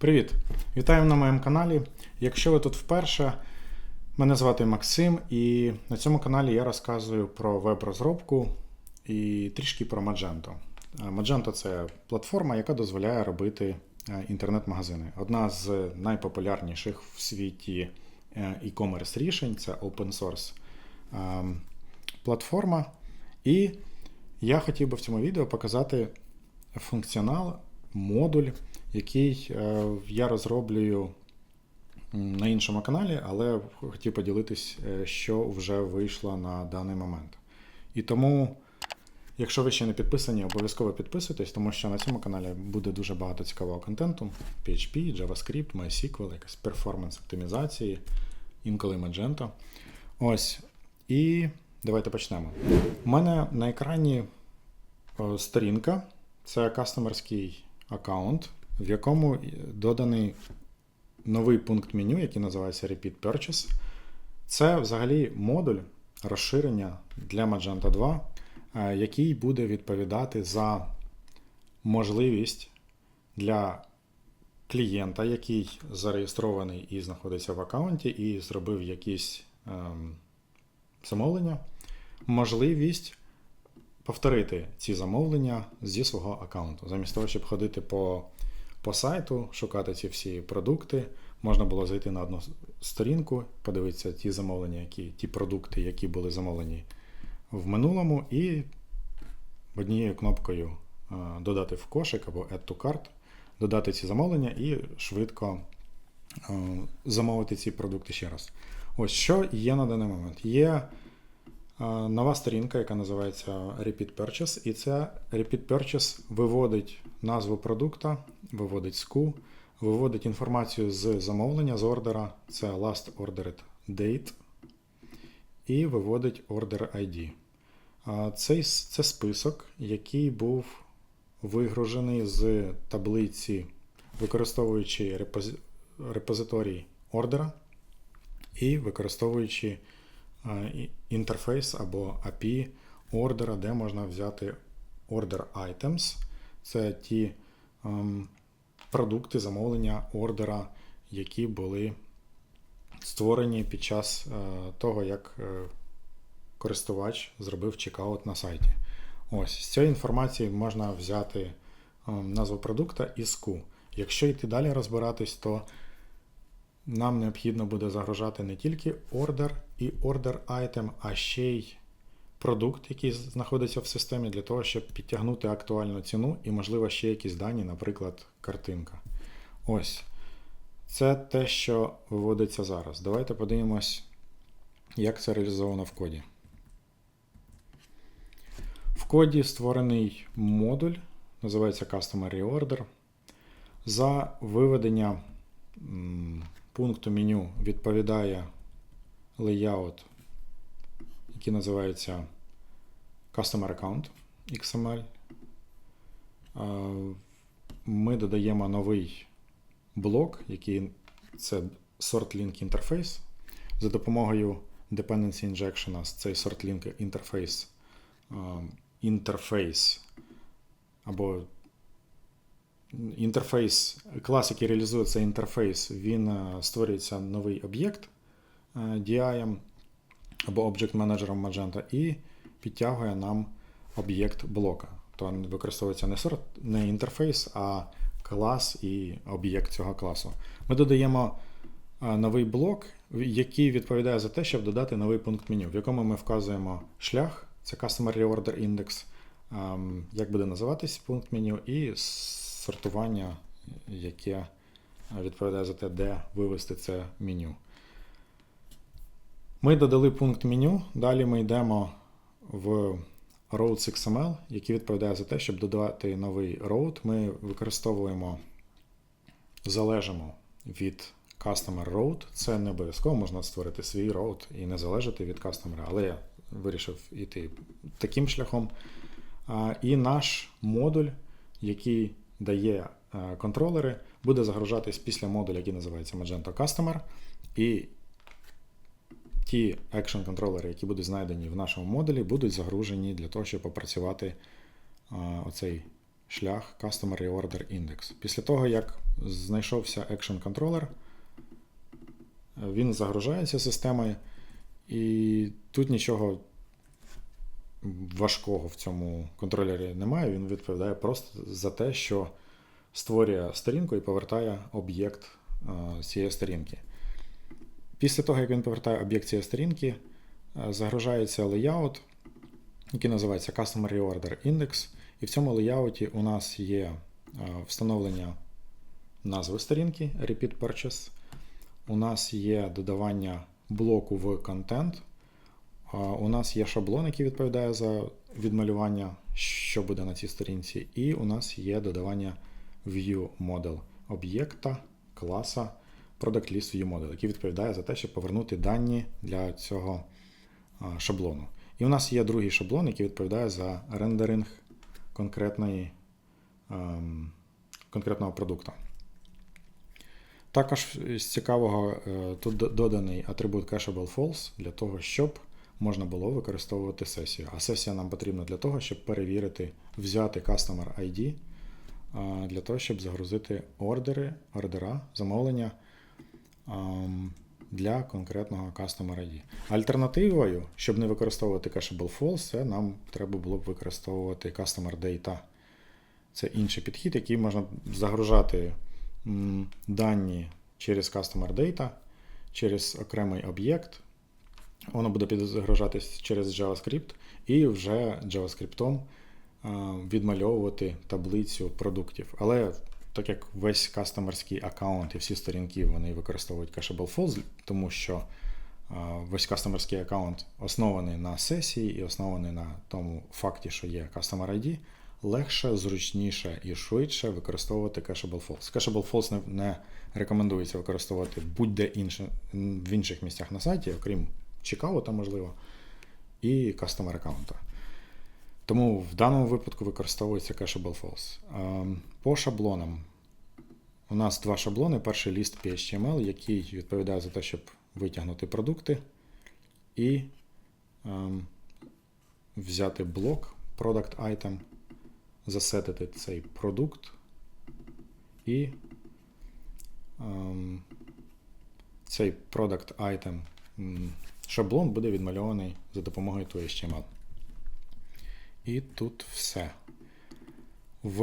Привіт! Вітаю на моєму каналі. Якщо ви тут вперше, мене звати Максим, і на цьому каналі я розказую про веб-розробку і трішки про Magento. Е, Magento це платформа, яка дозволяє робити е, інтернет-магазини. Одна з найпопулярніших в світі е, e-commerce рішень це open source платформа. І я хотів би в цьому відео показати функціонал, модуль, який е, я розроблюю на іншому каналі, але хотів поділитись, е, що вже вийшло на даний момент. І тому, якщо ви ще не підписані, обов'язково підписуйтесь, тому що на цьому каналі буде дуже багато цікавого контенту: PHP, JavaScript, MySQL, якась перформанс оптимізації, інколи Magento. Ось. І давайте почнемо. У мене на екрані е, сторінка, це кастомерський аккаунт, в якому доданий новий пункт меню, який називається Repeat Purchase. Це взагалі модуль розширення для Magento 2, е, який буде відповідати за можливість для клієнта, який зареєстрований і знаходиться в аккаунті, і зробив якісь ем, замовлення, можливість повторити ці замовлення зі свого аккаунту. Замість того, щоб ходити по, по сайту, шукати ці всі продукти, можна було зайти на одну сторінку, подивитися ті замовлення, які, ті продукти, які були замовлені в минулому, і однією кнопкою додати в кошик або Add to Cart, додати ці замовлення і швидко замовити ці продукти ще раз. Ось що є на даний момент. Є нова сторінка, яка називається Repeat Purchase, і ця Repeat Purchase виводить назву продукта, виводить SKU, виводить інформацію з замовлення, з ордера, це Last Ordered Date, і виводить Order ID. Цей, це список, який був вигружений з таблиці, використовуючи репози- репозиторій ордера і використовуючи інтерфейс або API ордера, де можна взяти order items. Це ті ем, продукти замовлення ордера, які були створені під час е, того, як е, користувач зробив чекаут на сайті. Ось з цієї інформації можна взяти ем, назву продукта і SKU. Якщо йти далі розбиратись, то нам необхідно буде загружати не тільки ордер і ордер item, а ще й продукт, який знаходиться в системі, для того, щоб підтягнути актуальну ціну і, можливо, ще якісь дані, наприклад, картинка. Ось. Це те, що виводиться зараз. Давайте подивимось, як це реалізовано в коді. В коді створений модуль, називається Customer Reorder. За виведення пункту меню відповідає layout, який називається Customer Account XML. Ми додаємо новий блок, який це Sort Link Interface. За допомогою Dependency Injection цей Sort Link інтерфейс інтерфейс або інтерфейс, клас, який реалізує інтерфейс, він е, створюється новий об'єкт е, DI або Object Manager Magenta і підтягує нам об'єкт блока. То використовується не сорт, не інтерфейс, а клас і об'єкт цього класу. Ми додаємо е, новий блок, який відповідає за те, щоб додати новий пункт меню, в якому ми вказуємо шлях. Це Customer Reorder Index, ем, як буде називатись пункт меню, і сортування, яке відповідає за те, де вивести це меню. Ми додали пункт меню. Далі ми йдемо в Roads XML, який відповідає за те, щоб додати новий road. Ми використовуємо, залежимо від Customer Road. Це не обов'язково можна створити свій road і не залежати від кастомера, але я вирішив іти таким шляхом. І наш модуль, який дає е, контролери, буде загружатись після модуля, який називається Magento Customer. І ті екшн контролери, які будуть знайдені в нашому модулі, будуть загружені для того, щоб опрацювати оцей шлях Customer Reorder Index. Після того, як знайшовся Action Controller, він загружається системою, і тут нічого важкого в цьому контролері немає. Він відповідає просто за те, що створює сторінку і повертає об'єкт е, цієї сторінки. Після того, як він повертає об'єкт цієї сторінки, е, загружається леяут, який називається Customer Reorder Index. І в цьому леяуті у нас є е, встановлення назви сторінки Repeat Purchase. У нас є додавання блоку в контент. У нас є шаблон, який відповідає за відмалювання, що буде на цій сторінці. І у нас є додавання View Model об'єкта, класа Product List View Model, який відповідає за те, щоб повернути дані для цього шаблону. І у нас є другий шаблон, який відповідає за рендеринг конкретної, ем, конкретного продукту. Також з цікавого е, тут доданий атрибут Cacheable False для того, щоб можна було використовувати сесію. А сесія нам потрібна для того, щоб перевірити, взяти Customer ID для того, щоб загрузити ордери, ордера, замовлення для конкретного Customer ID. Альтернативою, щоб не використовувати Cacheable False, це нам треба було б використовувати Customer Data. Це інший підхід, який можна загружати дані через Customer Data, через окремий об'єкт. Воно буде підзагружатись через JavaScript і вже JavaScript відмальовувати таблицю продуктів. Але так як весь кастомерський аккаунт і всі сторінки вони використовують Cacheable False, тому що весь кастомерський аккаунт оснований на сесії і оснований на тому факті, що є Customer ID, легше, зручніше і швидше використовувати Cacheable False. Cacheable не, не рекомендується використовувати будь-де інше, в інших місцях на сайті, окрім чекаута, можливо, і Customer аккаунта. Тому в даному випадку використовується Cacheable False. Ем, По шаблонам. У нас два шаблони. Перший ліст PHTML, який відповідає за те, щоб витягнути продукти, і ем, взяти блок Product Item, засетити цей продукт і ем, цей Product Item шаблон буде відмальований за допомогою тої HTML. І тут все. В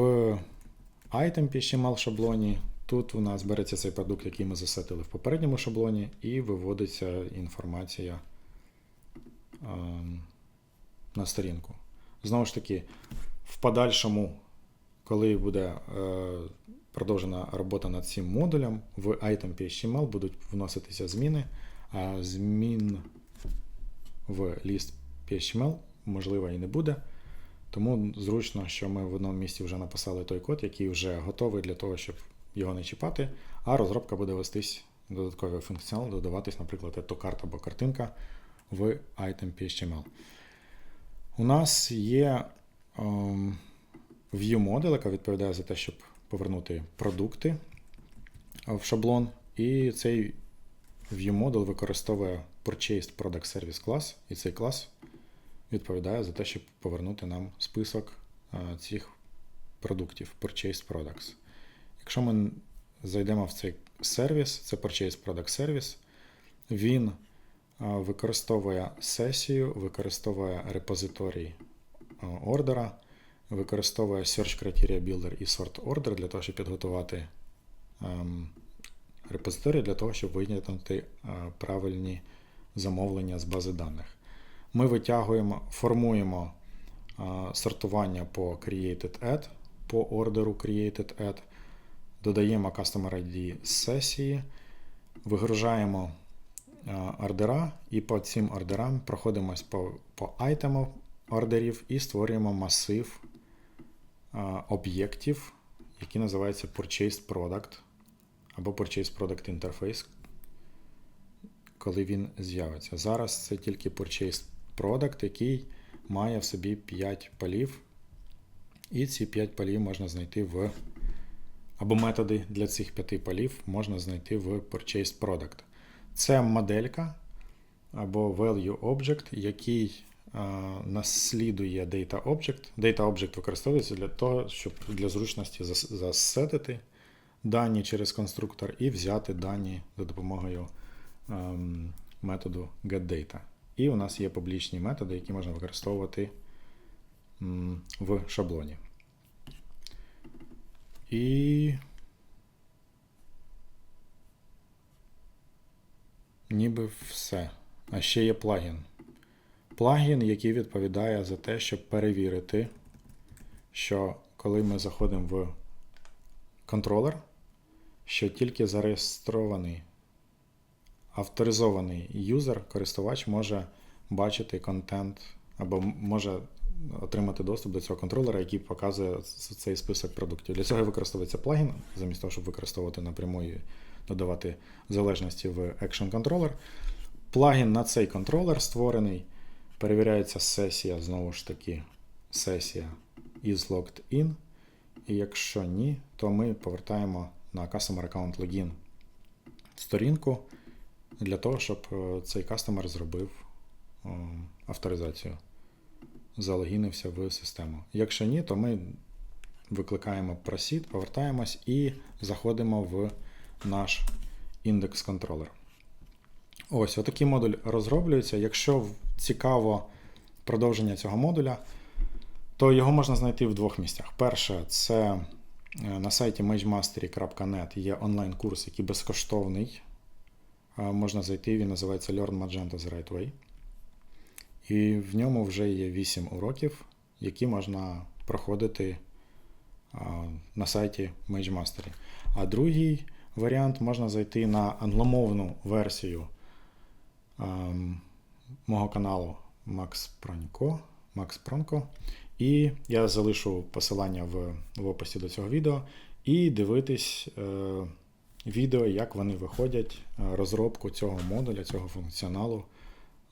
item HTML шаблоні тут у нас береться цей продукт, який ми засетили в попередньому шаблоні, і виводиться інформація ем, на сторінку. Знову ж таки, в подальшому, коли буде е, продовжена робота над цим модулем, в item HTML будуть вноситися зміни, а змін в ліст PHTML можливо і не буде. Тому зручно, що ми в одному місці вже написали той код, який вже готовий для того, щоб його не чіпати, а розробка буде вестись додатковий функціонал, додаватись, наприклад, то карта або картинка в item PHTML. У нас є ем, view model, яка відповідає за те, щоб повернути продукти в шаблон. І цей view model використовує Purchased Product Service клас, і цей клас відповідає за те, щоб повернути нам список е, цих продуктів Purchased Products. Якщо ми зайдемо в цей сервіс, це Purchased Product Service, він е, використовує сесію, використовує репозиторій е, ордера, використовує Search Criteria Builder і Sort Order для того, щоб підготувати ем, репозиторій для того, щоб витягнути е, правильні замовлення з бази даних. Ми витягуємо, формуємо сортування по Created Add, по ордеру Created Add, додаємо Customer ID з сесії, вигружаємо ордера і по цим ордерам проходимось по, по айтемам ордерів і створюємо масив об'єктів, які називаються Purchased Product або Purchased Product Interface, коли він з'явиться. Зараз це тільки Purchased Product, який має в собі 5 полів. І ці 5 полів можна знайти в. Або методи для цих 5 полів можна знайти в Purchased Product. Це моделька або Value Object, який наслідує Data Object. Data Object використовується для того, щоб для зручності зас- засетити дані через конструктор і взяти дані за допомогою методу getData. І у нас є публічні методи, які можна використовувати в шаблоні. І ніби все. А ще є плагін. Плагін, який відповідає за те, щоб перевірити, що коли ми заходимо в контролер, що тільки зареєстрований авторизований юзер, користувач може бачити контент або може отримати доступ до цього контролера, який показує цей список продуктів. Для цього використовується плагін, замість того, щоб використовувати напряму і додавати залежності в Action Controller. Плагін на цей контролер створений. Перевіряється сесія, знову ж таки, сесія is logged in. І якщо ні, то ми повертаємо на Customer Account Login сторінку для того, щоб е, цей кастомер зробив е, авторизацію, залогінився в систему. Якщо ні, то ми викликаємо Proceed, повертаємось і заходимо в наш індекс контролер. Ось, отакий модуль розроблюється. Якщо цікаво продовження цього модуля, то його можна знайти в двох місцях. Перше, це е, на сайті magemastery.net є онлайн-курс, який безкоштовний. Можна зайти, він називається Learn Magenta the Right Way. І в ньому вже є 8 уроків, які можна проходити на сайті MageMastery. А другий варіант можна зайти на англомовну версію ем, мого каналу Max Pronko. Max Pronko. І я залишу посилання в, в описі до цього відео і дивитись е, відео, як вони виходять, е, розробку цього модуля, цього функціоналу,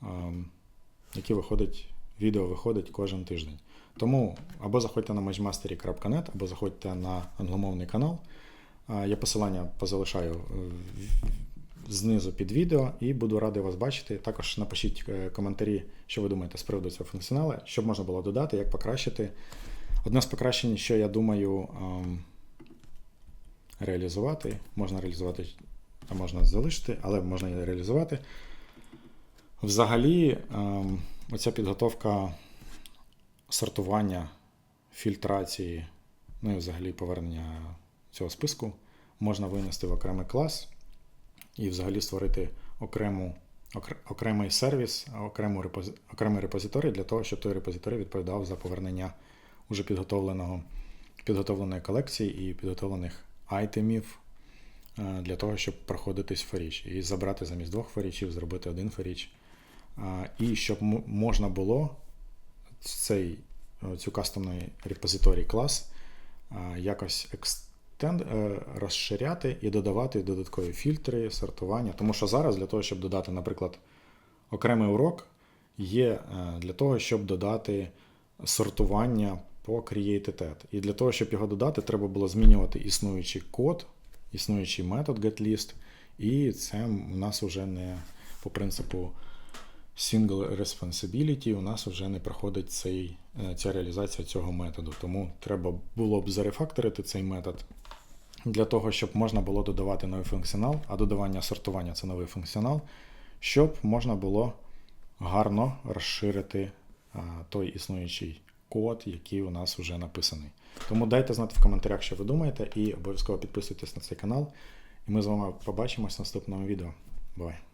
ем, який виходить, відео виходить кожен тиждень. Тому або заходьте на matchmastery.net, або заходьте на англомовний канал. Я посилання позалишаю е, знизу під відео і буду радий вас бачити. Також напишіть е, коментарі, що ви думаєте з приводу цього функціоналу, що б можна було додати, як покращити. Одне з покращень, що я думаю ем, реалізувати, можна реалізувати, а можна залишити, але можна і реалізувати. Взагалі, ем, оця підготовка сортування, фільтрації, ну і взагалі повернення цього списку можна винести в окремий клас і взагалі створити окрему, окремий сервіс, окрему репози- окремий репозиторій для того, щоб той репозиторій відповідав за повернення уже підготовленого, підготовленої колекції і підготовлених айтемів е, для того, щоб проходитись форіч. І забрати замість двох форічів, зробити один форіч. І щоб можна було цей, е, цю кастомний репозиторій клас якось екстенд, е, розширяти і додавати додаткові фільтри, сортування. Тому що зараз для того, щоб додати, наприклад, окремий урок, є е, для того, щоб додати сортування по created. І для того, щоб його додати, треба було змінювати існуючий код, існуючий метод getList, і це у нас вже не по принципу single responsibility, у нас вже не проходить цей, е, ця реалізація цього методу. Тому треба було б зарефакторити цей метод для того, щоб можна було додавати новий функціонал, а додавання сортування це новий функціонал, щоб можна було гарно розширити а, той існуючий код, який у нас вже написаний. Тому дайте знати в коментарях, що ви думаєте, і обов'язково підписуйтесь на цей канал. І ми з вами побачимось в наступному відео. Бувай!